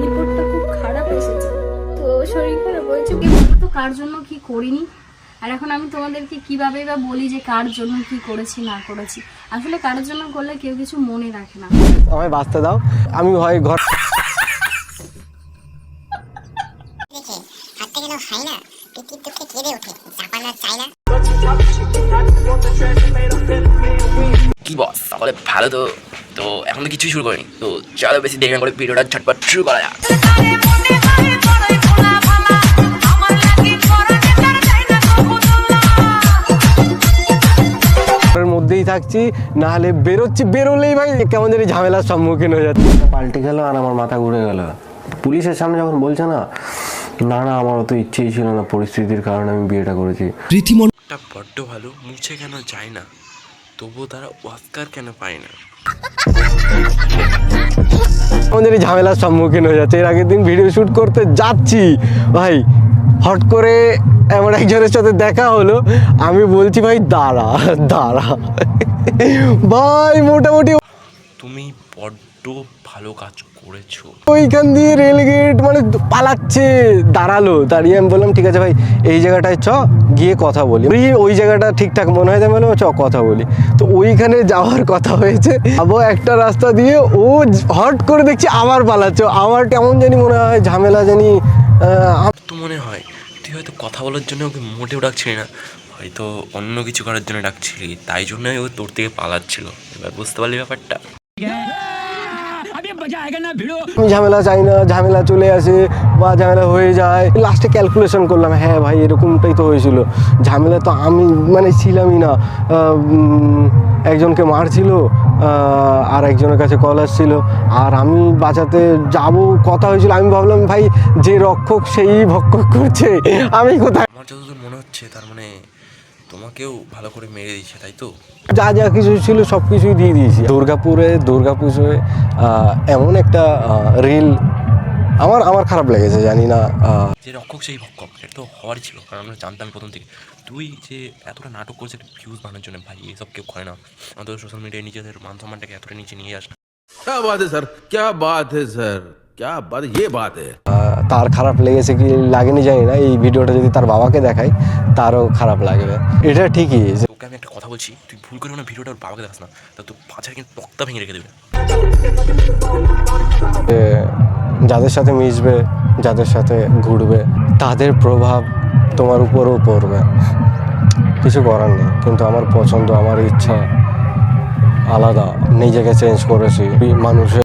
রিপোর্টটা খুব খারাপ এসেছে। তো শরীর খারাপ হয়েছে। তো কার জন্য কি করিনি? আর এখন আমি তোমাদেরকে কীভাবে বা বলি যে কার জন্য কি করেছি না করেছি। আসলে কার জন্য করলে কেউ কিছু মনে রাখে না। আমায় বাঁচতে দাও। আমি হয় ঘর দেখে হাঁটতে গেলেও হয় না। পিঠির দুঃখে কেঁদে ওঠে। জাপান আর চায় না কি বস? তাহলে ভালো তো। তো এখন তো কিছুই শুরু করিনি। তো চলো বেশি দেরি না করে ভিডিওটা ঝটপট শুরু করা যাক। মধ্যেই থাকছি না হলে বেরোচ্ছি। বেরোলেই ভাই কেমন জানি ঝামেলার সম্মুখীন হয়ে যাচ্ছে। পাল্টে গেল আর আমার মাথা ঘুরে গেল। পুলিশের সামনে যখন বলছে না না না আমার অত ইচ্ছেই ছিল না পরিস্থিতির কারণে আমি বিয়েটা করেছি। টা বড্ড ভালো মুছে কেন যায় না তবুও তারা অস্কার কেন পায় না? জানি ঝামেলার সম্মুখীন হয়ে যাচ্ছে। এর আগের দিন ভিডিও শ্যুট করতে যাচ্ছি। ভাই হট করে এমন একজনের সাথে দেখা হলো। আমি বলছি ভাই দাঁড়া দাঁড়া। ভাই মোটামুটি তুমি বড্ড ভালো কাজ করেছ? ওইখান দিয়ে রেলগেট মানে পালাচ্ছে দাঁড়াল। দাঁড়িয়ে আমি বললাম ঠিক আছে ভাই এই জায়গাটায় চ গিয়ে কথা বলি। ওই ওই জায়গাটা ঠিকঠাক মনে হয় আমি বললাম চ কথা বলি। তো ওইখানে যাওয়ার কথা হয়েছে। আবার একটা রাস্তা দিয়ে ও হট করে দেখছি আবার পালাচ্ছে। আমার কেমন জানি মনে হয় ঝামেলা জানি তো মনে হয় তুই হয়তো কথা বলার জন্য ওকে মোটেও ডাকছিলি না। হয়তো অন্য কিছু করার জন্য ডাকছিলি তাই জন্যই ও তোর থেকে পালাচ্ছিল। এবার বুঝতে পারলি ব্যাপারটা? ঝামেলা চাই না ঝামেলা চলে আসে বা ঝামেলা হয়ে যায়। লাস্টে ক্যালকুলেশন করলাম হ্যাঁ ভাই এরকমটাই তো হয়েছিল। ঝামেলা তো আমি মানে ছিলামই না। একজনকে মারছিল আর একজনের কাছে কল আসছিল। আর আমি বাঁচাতে যাব কথা হয়েছিল। আমি ভাবলাম ভাই যে রক্ষক সেই ভক্ষক করছে। আমি কোথায়? আমার যতদূর মনে হচ্ছে তার মানে তোমাকেও ভালো করে মেরে দিয়েছে তাই তো যা যা কিছু ছিল সব কিছুই দিয়ে দিয়েছি দুর্গাপুরে দুর্গাপুজোয় আহ, এমন একটা রিল আমার আমার খারাপ লেগেছে জানি না আহ, যে রক্ষক সেই ভক্ষক এটা তো হওয়ারই ছিল কারণ আমরা জানতাম প্রথম থেকে তুই যে এতটা নাটক করছিস একটা ভিউজ বানানোর জন্য ভাই এসব কেউ করে না আমাদের সোশ্যাল মিডিয়ায় নিজেদের মান সম্মানটাকে এতটা নিচে নিয়ে আস না क्या बात है सर क्या बात है सर क्या बात ये बात है আহ, তার খারাপ লেগেছে কি লাগেনি জানি না এই ভিডিওটা যদি তার বাবাকে দেখাই তারও খারাপ লাগবে। এটা ঠিকই যে তোকে আমি একটা কথা বলছি তুই ভুল করে না ভিডিওটা ওর বাবাকে দেখাস না তা তোর পাঁচের কিন্তু তক্তা ভেঙে রেখে দেবে যাদের সাথে মিশবে যাদের সাথে ঘুরবে তাদের প্রভাব তোমার উপরও পড়বে। কিছু করার নেই কিন্তু আমার পছন্দ আমার ইচ্ছা আলাদা। নিজেকে চেঞ্জ করেছি মানুষের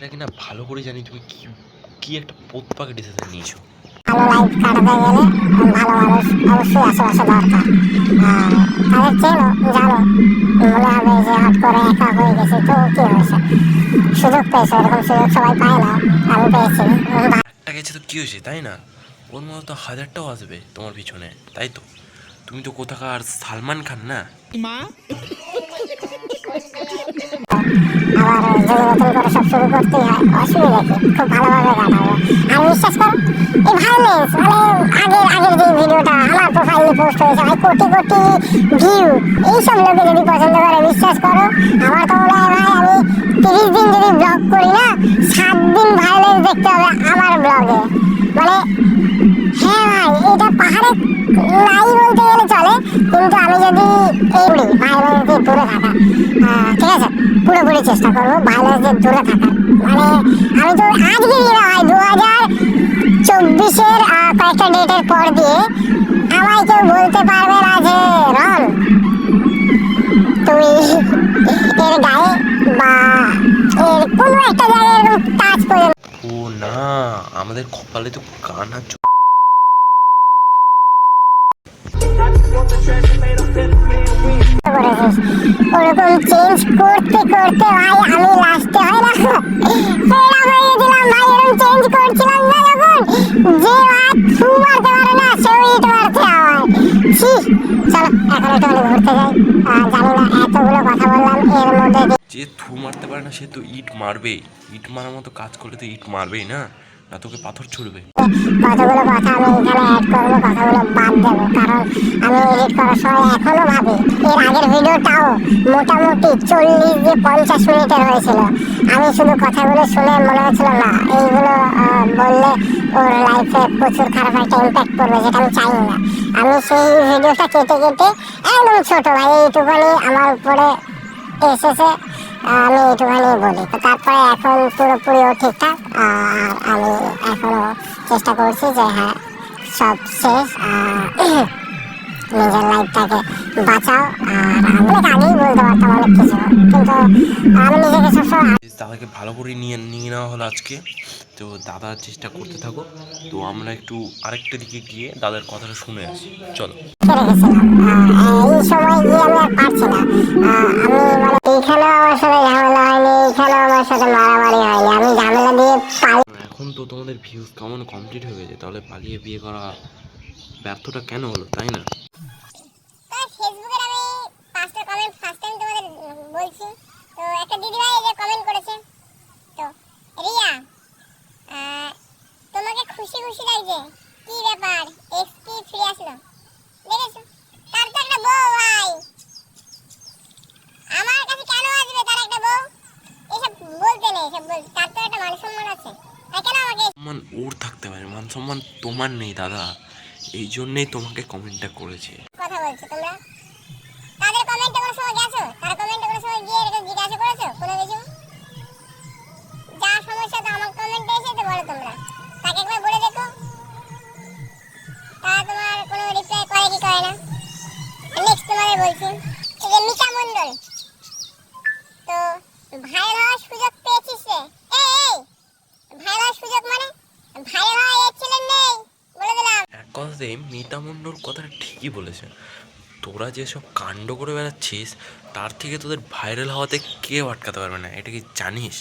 এটা কিনা ভালো করে জানি তুমি কি কি একটা পোত পাকে ডিসিশন নিয়েছো ভালো লাইফ কাটাতে গেলে ভালো মানুষ অবশ্যই আশেপাশে দরকার। আর তাদের চেনো জানো মনে হবে যে হট করে একা হয়ে গেছে তো কি হয়েছে? সুযোগ পেয়েছে এরকম সুযোগ সবাই পায় না আমি পেয়েছি। একটা গেছে তো কী হয়েছে তাই না? ওর মতো তো হাজারটাও আসবে তোমার পিছনে তাই তো? তুমি তো কোথাকার সালমান খান না? আবার যদি নতুন করে সব শুরু করতেই হয় অসুবিধা কি খুব ভালোভাবে কাটাবো আর বিশ্বাস করো এই ভাইলেন্স মানে আগের আগের যে ভিডিওটা আমার প্রোফাইলে পোস্ট হয়েছে ভাই কোটি কোটি ভিউ এইসব লোকে যদি পছন্দ করে বিশ্বাস করো আমার তো মনে হয় ভাই আমি তিরিশ দিন যদি ব্লগ করি না সাত দিন ভাইলেন্স দেখতে হবে আমার ব্লগে মানে হ্যাঁ ভাই এটা পাহাড়ে কিন্তু আমি যদি এই ভাইলেন্স দিয়ে দূরে থাকা ঠিক আছে, পুরোপুরি চেষ্টা করব ভাইলেন্স দিয়ে দূরে থাকা। মানে আমি তো আজকে ভাই দু হাজার চব্বিশের কয়েকটা ডেটের পর দিয়ে আমায় কেউ বলতে পারবে না যে রন তুমি এর গায়ে বা এর কোনো একটা জায়গায় এরকম টাচ করে ও না, আমাদের কপালে তো কানা চ- ওরকম চেঞ্জ করতে করতে ভাই আমি লাস্টে হয়ে গেছিলাম ভাই এরকম চেঞ্জ করছিলাম না যখন যে ভাই ফু মারতে পারে না সেও ইট মারতে ছি চলো এখন একটু ঘুরতে যাই জানি না এতগুলো কথা বললাম এর মধ্যে যে থু মারতে পারে না সে তো ইট মারবেই। ইট মারার মতো কাজ করলে তো ইট মারবেই না? না তোকে পাথর ছুড়বে। কতগুলো কথা আমি এখানে অ্যাড করব কথাগুলো বাদ দেবো, কারণ আমি এডিট করার সময় এখনও ভাবি, এর আগের ভিডিওটাও মোটামুটি চল্লিশ দিয়ে পঞ্চাশ মিনিটের হয়েছিল। আমি শুধু কথাগুলো শুনে মনে হচ্ছিল, না, এইগুলো বললে ওর লাইফে প্রচুর খারাপ একটা ইম্প্যাক্ট পড়বে, যেটা আমি চাই না। আমি সেই ভিডিওটা কেটে কেটে একদম ছোট, ভাই এইটুখানি আমার উপরে এসেছে, আমি এইটুখানি বলি। তারপরে এখন পুরোপুরি ও ঠিকঠাক, আর আমি এখনও চেষ্টা করছি যে হ্যাঁ সব শেষ নিজের লাইফটাকে বাঁচাও, আর অনেক আগেই বলতে পারতাম অনেক কিছু, কিন্তু আমি নিজেকে সবসময় দাদাকে ভালো করে নিয়ে নিয়ে নেওয়া হলো আজকে। তো দাদা চেষ্টা করতে থাকো তো আমরা একটু আরেকটা দিকে গিয়ে দাদার কথাটা শুনে আসি। চলো। ছেড়ে গেছিলাম এই সময় গিয়ে আমি আর পারছি না আমি মানে এইখানেও আমার সাথে ঝামেলা হয়নি এইখানেও আমার সাথে মারামারি হয়নি আমি ঝামেলা দিয়ে পাই এখন তো তোমাদের ভিউজ কেমন কমপ্লিট হয়ে গেছে তাহলে পালিয়ে বিয়ে করা ব্যর্থটা কেন হলো তাই না খুশি খুশি লাগছে? কি ব্যাপার? এক্স কি ফিরে আসলো? সম্মান ওর থাকতে পারে মান সম্মান তোমার নেই দাদা। এই জন্যেই তোমাকে কমেন্টটা করেছে। কথা বলছো তোমরা? তাদের কমেন্টে কোনো সময় গেছো? তার কমেন্টে কোনো সময় গিয়ে এরকম জিজ্ঞাসা করেছ কোনো কিছু? যা সমস্যা তো আমার কমেন্টে এসে তো বলো তোমরা। দিয়ে মিতা মণ্ডল কথাটা ঠিকই বলেছে তোরা যেসব কাণ্ড করে বেড়াচ্ছিস, তার থেকে তোদের ভাইরাল হওয়াতে কেউ আটকাতে পারবে না। এটা কি জানিস?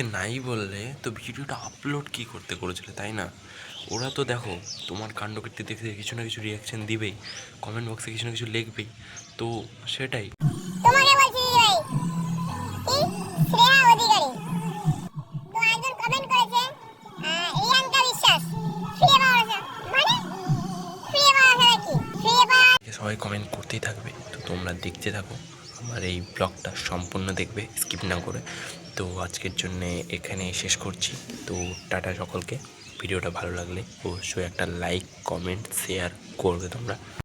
দেখতে নাই বললে তো ভিডিওটা আপলোড কি করতে করেছিলে তাই না? ওরা তো দেখো তোমার কাণ্ড কীর্তি দেখে কিছু না কিছু রিয়াকশন দিবেই কমেন্ট বক্সে কিছু না কিছু লিখবেই তো সেটাই। মানে সবাই কমেন্ট করতেই থাকবে তো তোমরা দেখতে থাকো। আমার এই ব্লগটা সম্পূর্ণ দেখবে, স্কিপ না করে। তো আজকের জন্য এখানে শেষ করছি। তো টাটা সকলকে। ভিডিওটা ভালো লাগলে অবশ্যই একটা লাইক, কমেন্ট, শেয়ার করবে তোমরা।